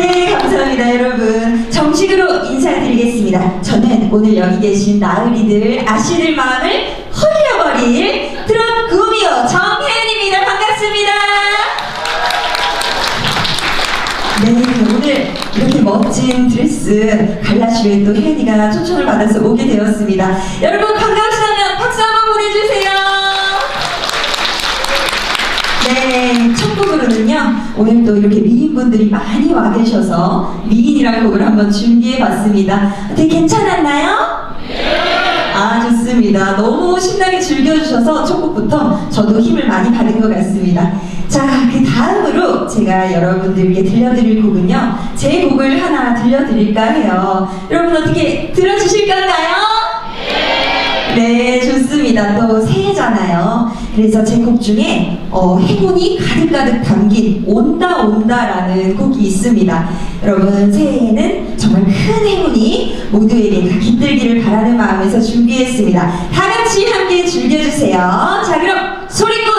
감사합니다, 여러분. 정식으로 인사드리겠습니다. 저는 오늘 여기 계신 나으리들, 아씨들 마음을 홀려버릴 트롯 구미호 정혜은입니다. 반갑습니다. 네, 오늘 이렇게 멋진 드레스 갈라쇼에 또 혜은이가 초청을 받아서 오게 되었습니다. 여러분 반가우시다 첫 곡으로는요, 오늘 또 이렇게 미인분들이 많이 와 계셔서 미인이라는 곡을 한번 준비해 봤습니다. 어떻게 괜찮았나요? 아, 좋습니다. 너무 신나게 즐겨주셔서 첫 곡부터 저도 힘을 많이 받은 것 같습니다. 자, 그 다음으로 제가 여러분들께 들려드릴 곡은요, 제 곡을 하나 들려드릴까 해요. 여러분 어떻게 들어주실 건가요? 네, 좋습니다. 또 새해잖아요. 그래서 제 곡 중에 어, 행운이 가득가득 담긴 온다 온다라는 곡이 있습니다. 여러분 새해에는 정말 큰 행운이 모두에게 다 깃들기를 바라는 마음에서 준비했습니다. 다 같이 함께 즐겨주세요. 자, 그럼 소리꾼